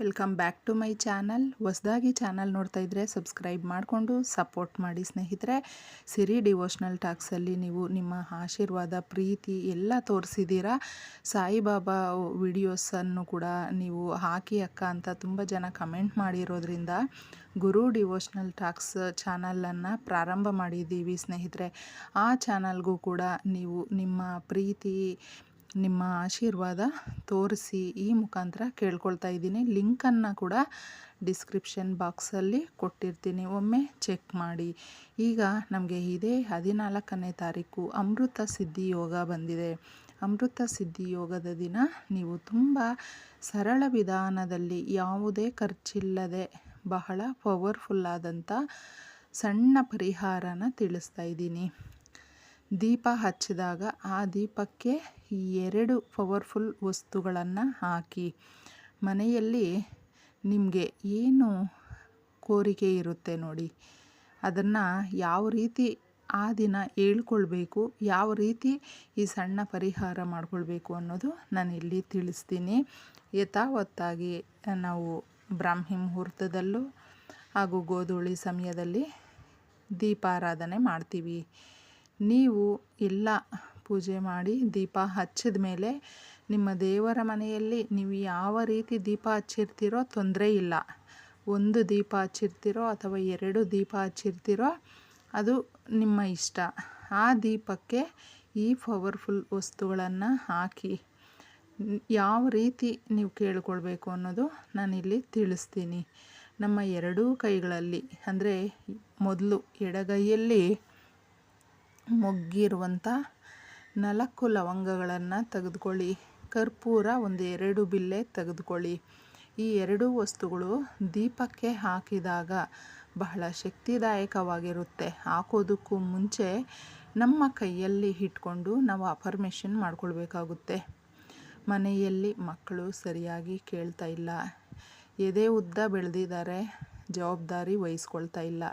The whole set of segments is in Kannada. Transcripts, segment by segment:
Welcome back to my channel. ಹೊಸದಾಗಿ ಚಾನಲ್ ನೋಡ್ತಾ ಇದ್ದರೆ ಸಬ್ಸ್ಕ್ರೈಬ್ ಮಾಡಿಕೊಂಡು ಸಪೋರ್ಟ್ ಮಾಡಿ ಸ್ನೇಹಿತರೆ. ಸಿರಿ ಡಿವೋಷ್ನಲ್ ಟಾಕ್ಸಲ್ಲಿ ನೀವು ನಿಮ್ಮ ಆಶೀರ್ವಾದ, ಪ್ರೀತಿ ಎಲ್ಲ ತೋರಿಸಿದ್ದೀರಾ. ಸಾಯಿಬಾಬಾ ವಿಡಿಯೋಸನ್ನು ಕೂಡ ನೀವು ಹಾಕಿ ಅಕ್ಕ ಅಂತ ತುಂಬ ಜನ ಕಮೆಂಟ್ ಮಾಡಿರೋದ್ರಿಂದ ಗುರು ಡಿವೋಷ್ನಲ್ ಟಾಕ್ಸ್ ಚಾನಲನ್ನು ಪ್ರಾರಂಭ ಮಾಡಿದ್ದೀವಿ ಸ್ನೇಹಿತರೆ. ಆ ಚಾನಲ್ಗೂ ಕೂಡ ನೀವು ನಿಮ್ಮ ಪ್ರೀತಿ ನಿಮ್ಮ ಆಶೀರ್ವಾದ ತೋರಿಸಿ ಈ ಮುಖಾಂತರ ಕೇಳ್ಕೊಳ್ತಾ ಇದ್ದೀನಿ. ಲಿಂಕನ್ನು ಕೂಡ ಡಿಸ್ಕ್ರಿಪ್ಷನ್ ಬಾಕ್ಸಲ್ಲಿ ಕೊಟ್ಟಿರ್ತೀನಿ. ಒಮ್ಮೆ ಚೆಕ್ ಮಾಡಿ. ಈಗ ನಮಗೆ ಇದೇ ಹದಿನಾಲ್ಕನೇ ತಾರೀಕು ಅಮೃತ ಸಿದ್ಧಿ ಯೋಗ ಬಂದಿದೆ. ಅಮೃತ ಸಿದ್ಧಿ ಯೋಗದ ದಿನ ನೀವು ತುಂಬ ಸರಳ ವಿಧಾನದಲ್ಲಿ ಯಾವುದೇ ಖರ್ಚಿಲ್ಲದೆ ಬಹಳ ಪವರ್ಫುಲ್ಲಾದಂಥ ಸಣ್ಣ ಪರಿಹಾರನ ತಿಳಿಸ್ತಾ ಇದ್ದೀನಿ. ದೀಪ ಹಚ್ಚಿದಾಗ ಆ ದೀಪಕ್ಕೆ ಎರಡು ಪವರ್ಫುಲ್ ವಸ್ತುಗಳನ್ನು ಹಾಕಿ. ಮನೆಯಲ್ಲಿ ನಿಮಗೆ ಏನು ಕೋರಿಕೆ ಇರುತ್ತೆ ನೋಡಿ. ಅದನ್ನು ಯಾವ ರೀತಿ ಆ ದಿನ ಹೇಳ್ಕೊಳ್ಬೇಕು, ಯಾವ ರೀತಿ ಈ ಸಣ್ಣ ಪರಿಹಾರ ಮಾಡಿಕೊಳ್ಬೇಕು ಅನ್ನೋದು ನಾನು ಇಲ್ಲಿ ತಿಳಿಸ್ತೀನಿ. ಯಥಾವತ್ತಾಗಿ ನಾವು ಬ್ರಾಹ್ಮಿ ಮುಹೂರ್ತದಲ್ಲೂ ಹಾಗೂ ಗೋಧೂಳಿ ಸಮಯದಲ್ಲಿ ದೀಪಾರಾಧನೆ ಮಾಡ್ತೀವಿ. ನೀವು ಎಲ್ಲ ಪೂಜೆ ಮಾಡಿ ದೀಪ ಹಚ್ಚಿದ ಮೇಲೆ ನಿಮ್ಮ ದೇವರ ಮನೆಯಲ್ಲಿ ನೀವು ಯಾವ ರೀತಿ ದೀಪ ಹಚ್ಚಿರ್ತೀರೋ ತೊಂದರೆ ಇಲ್ಲ. ಒಂದು ದೀಪ ಹಚ್ಚಿರ್ತೀರೋ ಅಥವಾ ಎರಡು ದೀಪ ಹಚ್ಚಿರ್ತೀರೋ ಅದು ನಿಮ್ಮ ಇಷ್ಟ. ಆ ದೀಪಕ್ಕೆ ಈ ಪವರ್ಫುಲ್ ವಸ್ತುಗಳನ್ನು ಹಾಕಿ. ಯಾವ ರೀತಿ ನೀವು ಕೇಳಿಕೊಳ್ಬೇಕು ಅನ್ನೋದು ನಾನಿಲ್ಲಿ ತಿಳಿಸ್ತೀನಿ. ನಮ್ಮ ಎರಡೂ ಕೈಗಳಲ್ಲಿ, ಅಂದರೆ ಮೊದಲು ಎಡಗೈಯಲ್ಲಿ ಮೊಗ್ಗಿರುವಂಥ ನಾಲ್ಕು ಲವಂಗಗಳನ್ನು ತೆಗೆದುಕೊಳ್ಳಿ. ಕರ್ಪೂರ ಒಂದು ಎರಡು ಬಿಲ್ಲೆ ತೆಗೆದುಕೊಳ್ಳಿ. ಈ ಎರಡೂ ವಸ್ತುಗಳು ದೀಪಕ್ಕೆ ಹಾಕಿದಾಗ ಬಹಳ ಶಕ್ತಿದಾಯಕವಾಗಿರುತ್ತೆ. ಹಾಕೋದಕ್ಕೂ ಮುಂಚೆ ನಮ್ಮ ಕೈಯಲ್ಲಿ ಇಟ್ಕೊಂಡು ನಾವು ಅಫರ್ಮೇಷನ್ ಮಾಡ್ಕೊಳ್ಬೇಕಾಗುತ್ತೆ. ಮನೆಯಲ್ಲಿ ಮಕ್ಕಳು ಸರಿಯಾಗಿ ಕೇಳ್ತಾ ಇಲ್ಲ. ಎದೆ ಉದ್ದ ಬೆಳೆದಿದ್ದಾರೆ, ಜವಾಬ್ದಾರಿ ವಹಿಸ್ಕೊಳ್ತಾ ಇಲ್ಲ.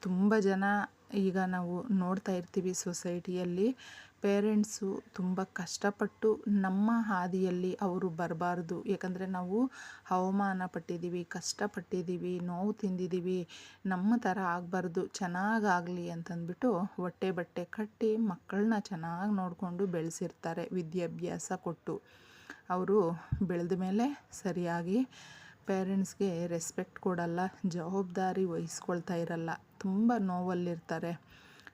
ತುಂಬ ಜನ ಈಗ ನಾವು ನೋಡ್ತಾ ಇರ್ತೀವಿ ಸೊಸೈಟಿಯಲ್ಲಿ. ಪೇರೆಂಟ್ಸು ತುಂಬ ಕಷ್ಟಪಟ್ಟು ನಮ್ಮ ಹಾದಿಯಲ್ಲಿ ಅವರು ಬರಬಾರ್ದು. ಯಾಕಂದರೆ ನಾವು ಅವಮಾನ ಪಟ್ಟಿದ್ದೀವಿ, ಕಷ್ಟಪಟ್ಟಿದ್ದೀವಿ, ನೋವು ತಿಂದಿದ್ದೀವಿ, ನಮ್ಮ ಥರ ಆಗಬಾರ್ದು ಚೆನ್ನಾಗಾಗಲಿ ಅಂತಂದ್ಬಿಟ್ಟು ಹೊಟ್ಟೆ ಬಟ್ಟೆ ಕಟ್ಟಿ ಮಕ್ಕಳನ್ನ ಚೆನ್ನಾಗಿ ನೋಡಿಕೊಂಡು ಬೆಳೆಸಿರ್ತಾರೆ, ವಿದ್ಯಾಭ್ಯಾಸ ಕೊಟ್ಟು. ಅವರು ಬೆಳೆದ ಮೇಲೆ ಸರಿಯಾಗಿ ಪೇರೆಂಟ್ಸ್ಗೆ ರೆಸ್ಪೆಕ್ಟ್ ಕೊಡಲ್ಲ, ಜವಾಬ್ದಾರಿ ವಹಿಸ್ಕೊಳ್ತಾ ಇರಲ್ಲ. ತುಂಬ ನೋವಲ್ಲಿರ್ತಾರೆ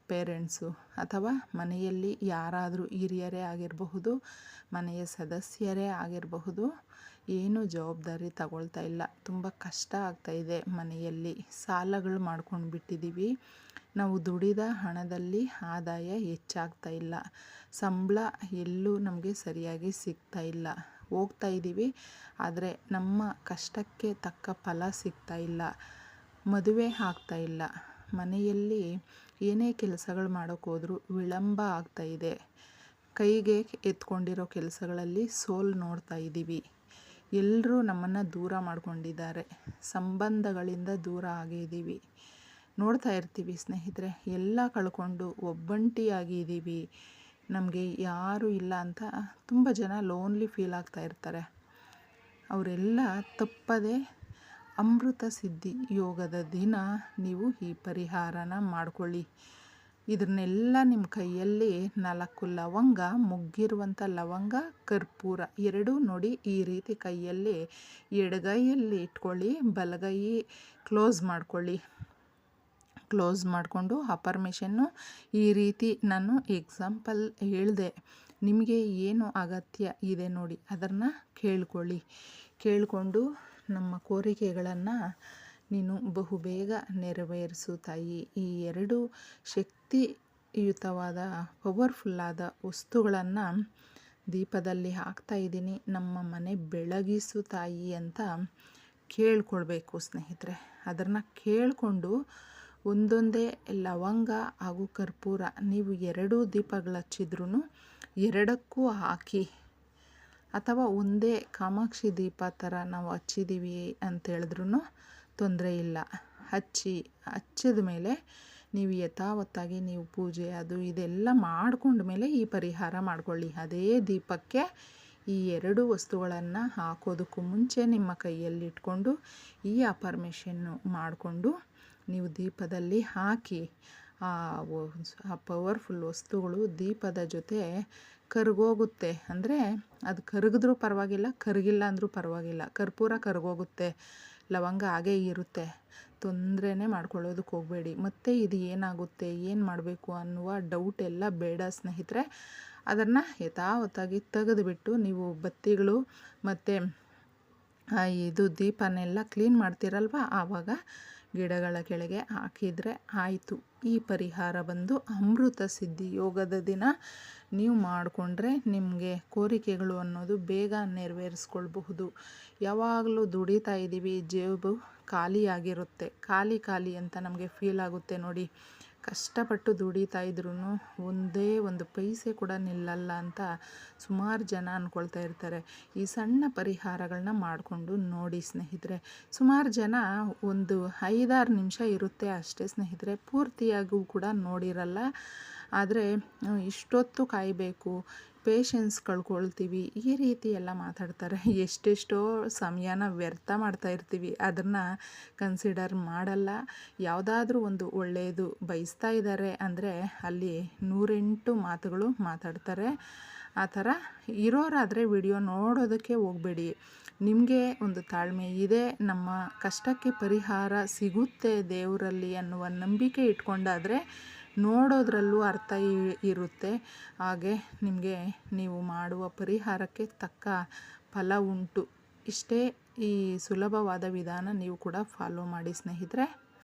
ಪೇರೆಂಟ್ಸು. ಅಥವಾ ಮನೆಯಲ್ಲಿ ಯಾರಾದರೂ ಹಿರಿಯರೇ ಆಗಿರಬಹುದು, ಮನೆಯ ಸದಸ್ಯರೇ ಆಗಿರಬಹುದು, ಏನು ಜವಾಬ್ದಾರಿ ತಗೊಳ್ತಾ ಇಲ್ಲ. ತುಂಬ ಕಷ್ಟ ಆಗ್ತಾಯಿದೆ ಮನೆಯಲ್ಲಿ. ಸಾಲಗಳು ಮಾಡ್ಕೊಂಡು ಬಿಟ್ಟಿದ್ದೀವಿ ನಾವು ದುಡಿದ ಹಣದಲ್ಲಿ ಆದಾಯ ಹೆಚ್ಚಾಗ್ತಾ ಇಲ್ಲ. ಸಂಬಳ ಎಲ್ಲೂ ನಮಗೆ ಸರಿಯಾಗಿ ಸಿಗ್ತಾ ಇಲ್ಲ. ಹೋಗ್ತಾ ಇದ್ದೀವಿ ಆದರೆ ನಮ್ಮ ಕಷ್ಟಕ್ಕೆ ತಕ್ಕ ಫಲ ಸಿಗ್ತಾ ಇಲ್ಲ. ಮದುವೆ ಆಗ್ತಾ ಇಲ್ಲ. ಮನೆಯಲ್ಲಿ ಏನೇ ಕೆಲಸಗಳು ಮಾಡೋಕ್ಕೋದ್ರೂ ವಿಳಂಬ ವಿಳಂಬ ಆಗ್ತಾಯಿದೆ ಕೈಗೆ ಎತ್ಕೊಂಡಿರೋ ಕೆಲಸಗಳಲ್ಲಿ ಸೋಲು ನೋಡ್ತಾ ಇದ್ದೀವಿ ಎಲ್ಲರೂ ನಮ್ಮನ್ನು ದೂರ ಮಾಡ್ಕೊಂಡಿದ್ದಾರೆ. ಸಂಬಂಧಗಳಿಂದ ದೂರ ಆಗಿದ್ದೀವಿ ನೋಡ್ತಾ ಇರ್ತೀವಿ ಸ್ನೇಹಿತರೆ, ಎಲ್ಲ ಕಳ್ಕೊಂಡು ಒಬ್ಬಂಟಿಯಾಗಿದ್ದೀವಿ ನಮಗೆ ಯಾರೂ ಇಲ್ಲ ಅಂತ ತುಂಬ ಜನ ಲೋನ್ಲಿ ಫೀಲ್ ಆಗ್ತಾ ಇರ್ತಾರೆ. ಅವರೆಲ್ಲ ತಪ್ಪದೆ ಅಮೃತ ಸಿದ್ಧಿ ಯೋಗದ ದಿನ ನೀವು ಈ ಪರಿಹಾರನ ಮಾಡ್ಕೊಳ್ಳಿ. ಇದನ್ನೆಲ್ಲ ನಿಮ್ಮ ಕೈಯಲ್ಲಿ ನಾಲ್ಕು ಲವಂಗ ಮುಗ್ಗಿರುವಂಥ ಲವಂಗ, ಕರ್ಪೂರ ಎರಡೂ ನೋಡಿ ಈ ರೀತಿ ಕೈಯಲ್ಲಿ ಎಡಗೈಯಲ್ಲಿ ಇಟ್ಕೊಳ್ಳಿ, ಬಲಗೈ ಕ್ಲೋಸ್ ಮಾಡ್ಕೊಳ್ಳಿ. ಕ್ಲೋಸ್ ಮಾಡಿಕೊಂಡು ಅಪರ್ಮಿಷನ್ನು ಈ ರೀತಿ ನಾನು ಎಕ್ಸಾಂಪಲ್ ಹೇಳಿದೆ. ನಿಮಗೆ ಏನು ಅಗತ್ಯ ಇದೆ ನೋಡಿ, ಅದನ್ನು ಕೇಳ್ಕೊಳ್ಳಿ. ಕೇಳಿಕೊಂಡು ನಮ್ಮ ಕೋರಿಕೆಗಳನ್ನು ನೀನು ಬಹುಬೇಗ ನೆರವೇರಿಸು ತಾಯಿ. ಈ ಎರಡು ಶಕ್ತಿಯುತವಾದ ಪವರ್ಫುಲ್ಲಾದ ವಸ್ತುಗಳನ್ನು ದೀಪದಲ್ಲಿ ಹಾಕ್ತಾ ಇದ್ದೀನಿ. ನಮ್ಮ ಮನೆ ಬೆಳಗಿಸು ತಾಯಿ ಅಂತ ಕೇಳ್ಕೊಳ್ಬೇಕು ಸ್ನೇಹಿತರೆ. ಅದನ್ನು ಕೇಳಿಕೊಂಡು ಒಂದೊಂದೇ ಲವಂಗ ಹಾಗೂ ಕರ್ಪೂರ ನೀವು ಎರಡೂ ದೀಪಗಳು ಹಚ್ಚಿದ್ರೂ ಎರಡಕ್ಕೂ ಹಾಕಿ ಅಥವಾ ಒಂದೇ ಕಾಮಾಕ್ಷಿ ದೀಪ ಥರ ನಾವು ಹಚ್ಚಿದ್ದೀವಿ ಅಂತೇಳಿದ್ರೂ ತೊಂದರೆ ಇಲ್ಲ. ಹಚ್ಚಿ, ಹಚ್ಚಿದ ಮೇಲೆ ನೀವು ಯಥಾವತ್ತಾಗಿ ನೀವು ಪೂಜೆ ಅದು ಇದೆಲ್ಲ ಮಾಡ್ಕೊಂಡ ಮೇಲೆ ಈ ಪರಿಹಾರ ಮಾಡಿಕೊಳ್ಳಿ. ಅದೇ ದೀಪಕ್ಕೆ ಈ ಎರಡು ವಸ್ತುಗಳನ್ನು ಹಾಕೋದಕ್ಕೂ ಮುಂಚೆ ನಿಮ್ಮ ಕೈಯಲ್ಲಿಟ್ಕೊಂಡು ಈ ಅಪರ್ಮೇಷನ್ನು ಮಾಡಿಕೊಂಡು ನೀವು ದೀಪದಲ್ಲಿ ಹಾಕಿ ಆ ಪವರ್ಫುಲ್ ವಸ್ತುಗಳು ದೀಪದ ಜೊತೆ ಕರಗೋಗುತ್ತೆ. ಅಂದರೆ ಅದು ಕರಗಿದ್ರೂ ಪರವಾಗಿಲ್ಲ, ಕರಗಿಲ್ಲ ಅಂದರೂ ಪರವಾಗಿಲ್ಲ. ಕರ್ಪೂರ ಕರಗೋಗುತ್ತೆ, ಲವಂಗ ಹಾಗೇ ಇರುತ್ತೆ. ತೊಂದರೆನೇ ಮಾಡ್ಕೊಳ್ಳೋದಕ್ಕೆ ಹೋಗಬೇಡಿ. ಮತ್ತು ಇದು ಏನಾಗುತ್ತೆ, ಏನು ಮಾಡಬೇಕು ಅನ್ನುವ ಡೌಟ್ ಎಲ್ಲ ಬೇಡ ಸ್ನೇಹಿತರೆ. ಅದನ್ನು ಯಥಾವತ್ತಾಗಿ ತೆಗೆದುಬಿಟ್ಟು ನೀವು ಬತ್ತಿಗಳು ಮತ್ತು ಇದು ದೀಪನೆಲ್ಲ ಕ್ಲೀನ್ ಮಾಡ್ತೀರಲ್ವ? ಆವಾಗ ಗಿಡಗಳ ಕೆಳಗೆ ಹಾಕಿದರೆ ಆಯಿತು. ಈ ಪರಿಹಾರ ಬಂದು ಅಮೃತ ಸಿದ್ಧಿ ಯೋಗದ ದಿನ. ನೀವು ಮಾಡಿಕೊಂಡ್ರೆ ನಿಮಗೆ ಕೋರಿಕೆಗಳು ಅನ್ನೋದು ಬೇಗ ನೆರವೇರಿಸ್ಕೊಳ್ಬಹುದು. ಯಾವಾಗಲೂ ದುಡಿತಾ ಇದ್ದೀವಿ, ಜೇಬು ಖಾಲಿಯಾಗಿರುತ್ತೆ. ಖಾಲಿ ಖಾಲಿ ಅಂತ ನಮಗೆ ಫೀಲ್ ಆಗುತ್ತೆ ನೋಡಿ. ಕಷ್ಟಪಟ್ಟು ದುಡಿತಾ ಇದ್ರೂ ಒಂದೇ ಒಂದು ಪೈಸೆ ಕೂಡ ನಿಲ್ಲಲ್ಲ ಅಂತ ಸುಮಾರು ಜನ ಅಂದ್ಕೊಳ್ತಾ ಇರ್ತಾರೆ. ಈ ಸಣ್ಣ ಪರಿಹಾರಗಳನ್ನ ಮಾಡಿಕೊಂಡು ನೋಡಿ ಸ್ನೇಹಿತರೆ, ಸುಮಾರು ಜನ ಒಂದು ಐದಾರು ನಿಮಿಷ ಇರುತ್ತೆ ಅಷ್ಟೇ ಸ್ನೇಹಿತರೆ. ಪೂರ್ತಿಯಾಗೂ ಕೂಡ ನೋಡಿರಲ್ಲ. ಆದರೆ, ಇಷ್ಟೊತ್ತು ಕಾಯಬೇಕು ಪೇಷನ್ಸ್ ಕಳ್ಕೊಳ್ತೀವಿ. ಈ ರೀತಿ ಎಲ್ಲ ಮಾತಾಡ್ತಾರೆ. ಎಷ್ಟೆಷ್ಟೋ ಸಮಯನ ವ್ಯರ್ಥ ಮಾಡ್ತಾ ಇರ್ತೀವಿ. ಅದನ್ನು ಕನ್ಸಿಡರ್ ಮಾಡಲ್ಲ. ಯಾವುದಾದ್ರೂ ಒಂದು ಒಳ್ಳೆಯದು ಬಯಸ್ತಾ ಇದ್ದಾರೆ ಅಂದರೆ ಅಲ್ಲಿ ನೂರೆಂಟು ಮಾತುಗಳು ಮಾತಾಡ್ತಾರೆ. ಆ ಥರ ಇರೋರಾದರೆ ವಿಡಿಯೋ ನೋಡೋದಕ್ಕೆ ಹೋಗಬೇಡಿ. ನಿಮಗೆ ಒಂದು ತಾಳ್ಮೆ ಇದೆ. ನಮ್ಮ ಕಷ್ಟಕ್ಕೆ ಪರಿಹಾರ ಸಿಗುತ್ತೆ ದೇವರಲ್ಲಿ ಅನ್ನುವ ನಂಬಿಕೆ ಇಟ್ಕೊಂಡಾದರೆ ನೋಡೋದ್ರಲ್ಲೂ ಅರ್ಥ ಇರುತ್ತೆ. ಹಾಗೆ ನಿಮಗೆ ನೀವು ಮಾಡುವ ಪರಿಹಾರಕ್ಕೆ ತಕ್ಕ ಫಲ ಉಂಟು. ಇಷ್ಟೇ ಈ ಸುಲಭವಾದ ವಿಧಾನ ನೀವು ಕೂಡ ಫಾಲೋ ಮಾಡಿ ಸ್ನೇಹಿತರೆ.